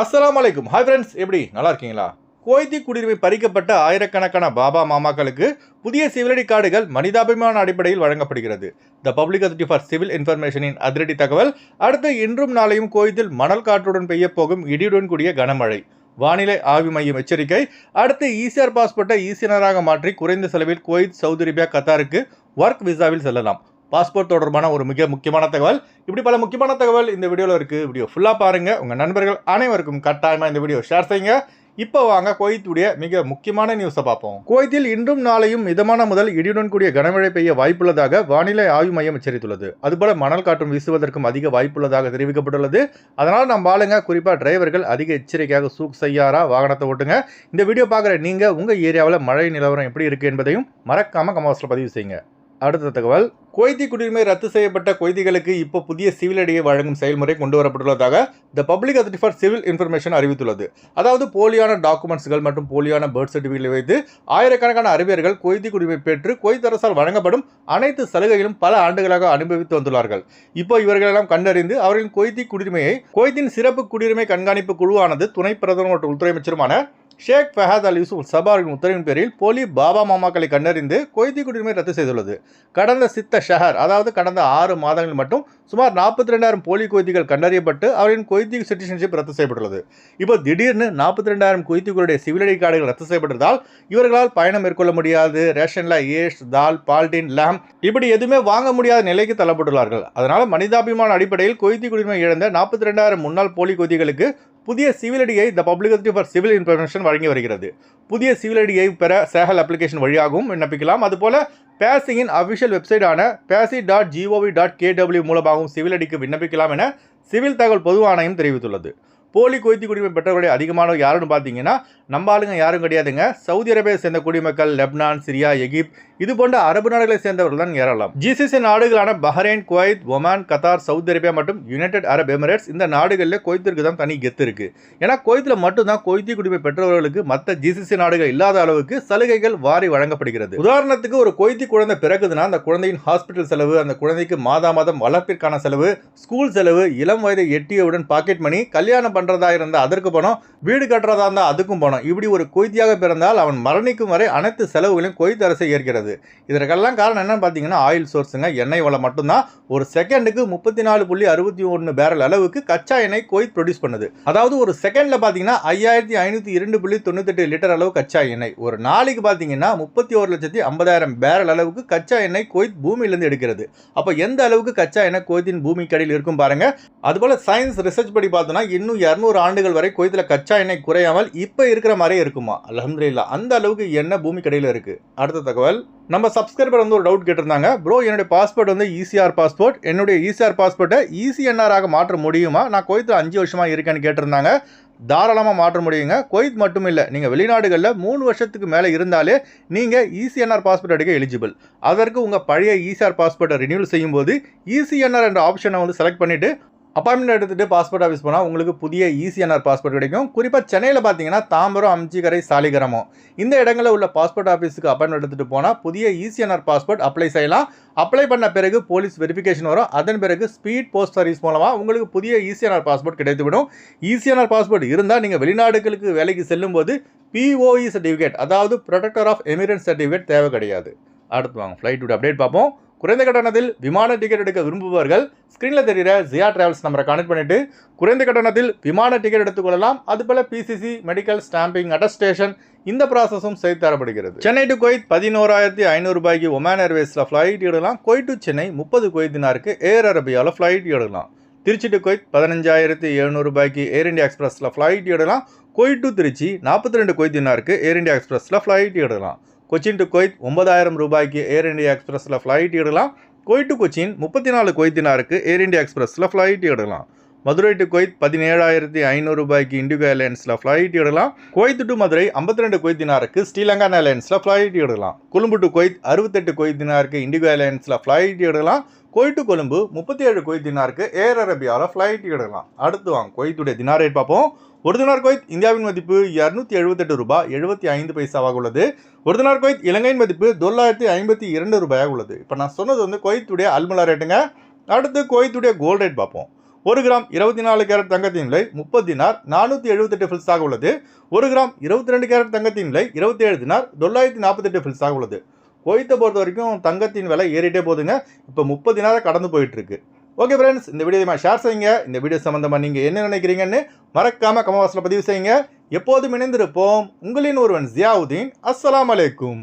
அஸ்லாம் அலைக்கும் hi friends எப்படி? நல்லா இருக்கீங்களா? கோய்தி குடியுரிமை பறிக்கப்பட்ட ஆயிரக்கணக்கான பாபா மாமாக்களுக்கு புதிய சிவிலடி கார்டுகள் மனிதாபிமான அடிப்படையில் வழங்கப்படுகிறது. The public authority for civil இன்ஃபர்மேஷனின் அதிரடி தகவல் அடுத்து இன்றும் நாளையும் கோயத்தில் மணல் காற்றுடன் பெய்யப் போகும் இடியுடன் கூடிய கனமழை. வானிலை ஆய்வு மையம் எச்சரிக்கை அடுத்து ஈசிஆர் பாஸ்போர்ட்டை ஈசியனராக மாற்றி குறைந்த செலவில் குவைத் சவுதி அரேபியா கத்தாருக்கு ஒர்க் விசாவில் செல்லலாம். பாஸ்போர்ட் தொடர்பான ஒரு மிக முக்கியமான தகவல். இப்படி பல முக்கியமான தகவல் இந்த வீடியோவில் இருக்குது வீடியோ ஃபுல்லாக பாருங்கள் உங்கள் நண்பர்கள் அனைவருக்கும் கட்டாயமாக இந்த வீடியோ ஷேர் செய்யுங்க. இப்போ வாங்க குவைத்துடைய மிக முக்கியமான நியூஸை பார்ப்போம். குவைத்தில் இன்றும் நாளையும் மிதமான முதல் இடியுடன் கூடிய கனமழை பெய்ய வாய்ப்புள்ளதாக வானிலை ஆய்வு மையம் எச்சரித்துள்ளது. அதுபோல மணல் காற்றும் வீசுவதற்கும் அதிக வாய்ப்புள்ளதாக தெரிவிக்கப்பட்டுள்ளது. அதனால் நம்ம ஆளுங்க குறிப்பாக டிரைவர்கள் அதிக எச்சரிக்கையாக சூக் செய்யாரா? வாகனத்தை ஓட்டுங்க. இந்த வீடியோ பார்க்குற நீங்கள் உங்கள் ஏரியாவில் மழை நிலவரம் எப்படி இருக்குது என்பதையும் மறக்காமல் கமாஸில் பதிவு செய்யுங்க. அடுத்த தகவல். குவைத்தி குடியுரிமை ரத்து செய்யப்பட்ட கொய்திகளுக்கு இப்போ புதிய சிவில் அடியை வழங்கும் செயல்முறை கொண்டு வரப்பட்டுள்ளதாக the public authority for civil information அறிவித்துள்ளது. அதாவது போலியான டாக்குமெண்ட்ஸ்கள் மற்றும் போலியான பர்த் சர்டிஃபிகேட் வைத்து ஆயிரக்கணக்கான அறிவியர்கள் குவைத்தி குடியுரிமை பெற்று குவைத் அரசால் வழங்கப்படும் அனைத்து சலுகைகளும் பல ஆண்டுகளாக அனுபவித்து வந்துள்ளார்கள். இப்போ இவர்களெல்லாம் கண்டறிந்து அவர்களின் குவைத்தி குடியுரிமையை குவைத்தின் சிறப்பு குடியுரிமை கண்காணிப்பு குழுவானது துணை பிரதமர் மற்றும் உள்துறை அமைச்சருமான ஷேக் ஃபஹத் அல் யூசுப் சபாரின் உத்தரவின் பேரில் போலி பாபா மாமாக்களை கண்டறிந்து கொய்தி குடியுரிமை ரத்து செய்துள்ளது. கடந்த சித்த ஷஹர் அதாவது கடந்த ஆறு மாதங்களில் மட்டும் சுமார் நாற்பத்தி ரெண்டாயிரம் போலி கொய்திகள் கண்டறியப்பட்டு அவரின் கொய்தி சிட்டிசன்ஷிப் ரத்து செய்யப்பட்டுள்ளது. இப்போ திடீர்னு நாற்பத்தி ரெண்டாயிரம் கொய்திகளுடைய சிவில் ஐடி கார்டுகள் ரத்து செய்யப்பட்டதால் இவர்களால் பயணம் மேற்கொள்ள முடியாது. ரேஷன்ல ஏஷ் தால் பால்டின் லேம் இப்படி எதுவுமே வாங்க முடியாத நிலைக்கு தள்ளப்பட்டுள்ளார்கள். அதனால் மனிதாபிமான அடிப்படையில் கொய்தி குடியுரிமை இழந்த நாற்பத்தி ரெண்டாயிரம் முன்னாள் போலி கொய்திகளுக்கு புதிய சிவில் ஐடியை the public for civil information வழங்கி வருகிறது. புதிய சிவில் ஐடியை பெற சேகல் அப்ளிகேஷன் வழியாகவும் விண்ணப்பிக்கலாம். அதுபோல பேசிங்கின் official வெப்சைட்டான PACI dot gov dot KW மூலமாகவும் சிவில் ஐடிக்கு விண்ணப்பிக்கலாம் என சிவில் தகவல் பொது ஆணையம் தெரிவித்துள்ளது. போலி கொய்த்தி குடிமை பெற்றவர்களுடைய அதிகமானவர் யாருன்னு பார்த்தீங்கன்னா நம்ம ஆளுங்க யாரும் கிடையாதுங்க. சவுதி அரேபியாவை சேர்ந்த குடிமக்கள் லெப்னான் சிரியா எகிப்த் இது போன்ற அரபு நாடுகளை சேர்ந்தவர்கள் தான் ஏறலாம் ஜிசிசி நாடுகளான Bahrain Kuwait Oman Qatar Saudi Arabia மற்றும் யுனைடெட் அரப் எமிரேட்ஸ் இந்த நாடுகளில் கொய்த்திற்கு தான் தனி கெத்து இருக்கு. ஏன்னா கொய்த்தில் மட்டும்தான் கொய்த்தி குடிமை பெற்றவர்களுக்கு மற்ற ஜிசிசி நாடுகள் இல்லாத அளவுக்கு சலுகைகள் வாரி வழங்கப்படுகிறது. உதாரணத்துக்கு ஒரு கொய்த்தி குழந்தை பிறகுதுன்னா அந்த குழந்தையின் ஹாஸ்பிட்டல் செலவு அந்த குழந்தைக்கு மாதா மாதம் வளர்ப்பிற்கான செலவு ஸ்கூல் செலவு இளம் வயதை எட்டியவுடன் பாக்கெட் மணி கல்யாணம் பண்ண பண்ணுறதா இருந்தால் அதற்கு பணம் வீடு கட்டுறதா இருந்தால் அதுக்கும் பணம். இப்படி ஒரு கொய்தியாக பிறந்தால் அவன் மரணிக்கும் வரை அனைத்து செலவுகளையும் கொய்த் அரசு ஏற்கிறது. இதற்கெல்லாம் காரணம் என்னன்னு பார்த்தீங்கன்னா ஆயில் சோர்ஸுங்க எண்ணெய் வளம் மட்டும்தான். ஒரு செகண்டுக்கு முப்பத்தி நாலு புள்ளி அறுபத்தி ஒன்று பேரல் அளவுக்கு கச்சா எண்ணெய் கொய்த் ப்ரொடியூஸ் பண்ணுது. அதாவது ஒரு செகண்டில் பார்த்தீங்கன்னா ஐயாயிரத்தி ஐநூற்றி இரண்டு புள்ளி தொண்ணூத்தெட்டு லிட்டர் அளவு கச்சா எண்ணெய். ஒரு நாளைக்கு பார்த்தீங்கன்னா முப்பத்தி ஒரு லட்சத்தி ஐம்பதாயிரம் பேரல் அளவுக்கு கச்சா எண்ணெய் கொய்த் பூமியிலேருந்து எடுக்கிறது. அப்போ எந்த அளவுக்கு கச்சா எண்ணெய் கொய்த்தின் பூமி கடையில் இருக்கும் பாருங்க. அதுபோல் சயின்ஸ் ரிசர்ச் படி பார்த்தோம்னா இன்னும் இரநூறு ஆண்டுகள் வரை குவைத்தில் கச்சா எண்ணெய் குறையாமல் இப்போ இருக்கிற மாதிரியே இருக்குமா? அலமதுல்லா அந்த அளவுக்கு எண்ணெய் பூமி கடையில் இருக்குது அடுத்த தகவல் நம்ம சப்ஸ்கிரைபர் வந்து ஒரு டவுட் கேட்டிருந்தாங்க. ப்ரோ என்னுடைய பாஸ்போர்ட் வந்து ஈசிஆர் பாஸ்போர்ட் என்னுடைய ஈசிஆர் பாஸ்போர்ட்டை இசிஎன்ஆராக மாற்ற முடியுமா? நான் குவைத்தில் அஞ்சு வருஷமாக இருக்கேன்னு கேட்டிருந்தாங்க. தாராளமாக மாற்ற முடியுங்க. கொய்த் மட்டும் இல்லை நீங்கள் வெளிநாடுகளில் மூணு வருஷத்துக்கு மேலே இருந்தாலே நீங்கள் இசிஎன்ஆர் பாஸ்போர்ட் எடுக்க எலிஜிபிள் அதற்கு உங்கள் பழைய இசிஆர் பாஸ்போர்ட்டை ரினியூல் செய்யும்போது இசிஎன்ஆர் என்ற ஆப்ஷனை வந்து செலக்ட் பண்ணிவிட்டு அப்பாயின்மெண்ட் எடுத்துகிட்டு பாஸ்போர்ட் ஆஃபீஸ் போனால் உங்களுக்கு புதிய இசிஎன்ஆர் பாஸ்போர்ட் கிடைக்கும். குறிப்பாக சென்னையில் பார்த்தீங்கன்னா தாம்பரம் அம்ச்சிக்கரை சாலிகரமோ. இந்த இடங்களில் உள்ள பாஸ்போர்ட் ஆஃபீஸுக்கு அப்பாயின்மெண்ட் எடுத்துகிட்டு போனால் புதிய இசிஎன்ஆர் பாஸ்போர்ட் அப்ளை செய்யலாம். அப்ளை பண்ண பிறகு போலீஸ் வெரிஃபிகேஷன் வரும். அதன் பிறகு ஸ்பீட் போஸ்ட் சர்வீஸ் மூலமாக உங்களுக்கு புதிய இசிஎன்ஆர் பாஸ்போர்ட் கிடைத்துவிடும். இசிஎன்ஆர் பாஸ்போர்ட் இருந்தால் நீங்கள் வெளிநாடுகளுக்கு வேலைக்கு செல்லும்போது பிஓஇ சர்டிஃபிகேட் அதாவது ப்ரொடெக்டர் ஆஃப் எமிரன்ஸ் சர்டிஃபிகேட் தேவை கிடையாது. அடுத்து வாங்க ஃப்ளைட்டோட அப்டேட் பார்ப்போம். குறைந்த கட்டணத்தில் விமான டிக்கெட் எடுக்க விரும்புபவர்கள் ஸ்க்ரீனில் தெரிகிற ஜியா டிராவல்ஸ் நம்பரை கனெக்ட் பண்ணிவிட்டு குறைந்த கட்டணத்தில் விமான டிக்கெட் எடுத்துக்கொள்ளலாம் அதுபோல் பிசிசி மெடிக்கல் ஸ்டாம்பிங் அட்டஸ்டேஷன் இந்த ப்ராசஸும் செய்து தரப்படுகிறது. சென்னை டு கொய்த் பதினோராயிரத்தி ஐநூறு ரூபாய்க்கு ஒமான் ஏர்வேஸில் ஃப்ளைட் எடுக்கலாம். கொய்த் டு சென்னை முப்பது கொய்தினாருக்கு ஏர் அரபியாவில் ஃப்ளைட் எடுக்கலாம். திருச்சி டு கொய்த் பதினஞ்சாயிரத்தி எழுநூறு ரூபாய்க்கு ஏர் இண்டியா எக்ஸ்பிரஸில் ஃப்ளைட் எடுக்கலாம். கொய்த் டு திருச்சி நாற்பத்தி ரெண்டு கொய்தினாருக்கு ஏர் இந்தியா எக்ஸ்பிரஸில் ஃப்ளைட் எடுக்கலாம். கொச்சின் டு கொய்த் ஒன்பதாயிரம் ரூபாய்க்கு ஏர் இண்டியா எக்ஸ்பிரஸில் ஃப்ளைட் இடலாம் கொய்ட் டு கொச்சின் முப்பத்தி நாலு கொய்த்தினாருக்கு ஏர் இண்டியா எக்ஸ்பிரஸில் ஃப்ளைட் இடலாம் மதுரை டு கொய்த் பதினேழாயிரத்தி ஐநூறு ரூபாய்க்கு இண்டிகோ ஏர்லைன்ஸில் ஃப்ளைட் இடலாம் கொய்த் டு மதுரை ஐம்பத்தி ரெண்டு கொய்த்தினாருக்கு ஸ்ரீலங்கா ஏர்லைன்ஸில் ஃப்ளைட் இடலாம் கொழும்பு டு கொய்த் அறுபத்தெட்டு கொய்த்தினாருக்கு இண்டிகோ ஏர்லைன்ஸில் ஃப்ளைட் இடலாம் கொய்ட்டு கொழும்பு முப்பத்தி ஏழு கொய்த்தினாருக்கு ஏர் அரேபியாவில் ஃப்ளைட் எடுக்கலாம். அடுத்து வாங்க கொய்த்துடைய தினார் ரேட் பார்ப்போம். ஒரு தினார் கொய்த் இந்தியாவின் மதிப்பு இரநூத்தி எழுபத்தெட்டு ரூபாய் எழுபத்தி ஐந்து பைசாவாக உள்ளது. ஒரு தினார் கொய்த் இலங்கையின் மதிப்பு தொள்ளாயிரத்தி ஐம்பத்தி இரண்டு ரூபாயாக உள்ளது. இப்போ நான் சொன்னது வந்து கொய்த்துடைய அல்முலா ரேட்டுங்க அடுத்து கொய்த்துடைய கோல்ட் ரேட் பார்ப்போம். ஒரு கிராம் இருபத்தி நாலு கேரட் தங்கத்தின் விலை முப்பது தினார் நானூற்றி எழுபத்தெட்டு ஃபில்ஸாக உள்ளது. ஒரு கிராம் இருபத்தி ரெண்டு கேரட் தங்கத்தின் விலை இருபத்தி ஏழு தினார் தொள்ளாயிரத்தி நாற்பத்தெட்டு ஃபில்ஸாக உள்ளது. கோயத்தை பொறுத்த வரைக்கும் தங்கத்தின் விலை ஏறிட்டே போகுதுங்க. இப்போ முப்பது கடந்து போயிட்டுருக்கு. ஓகே ஃப்ரெண்ட்ஸ் இந்த வீடியோ ஷேர் செய்யுங்க. இந்த வீடியோ சம்மந்தமாக நீங்கள் என்ன நினைக்கிறீங்கன்னு மறக்காமல் கமவாசில் பதிவு செய்யுங்க. எப்போதும் இணைந்திருப்போம். உங்களின் ஒருவன் ஜியாவுதீன். அஸ்லாம் அலைக்கும்.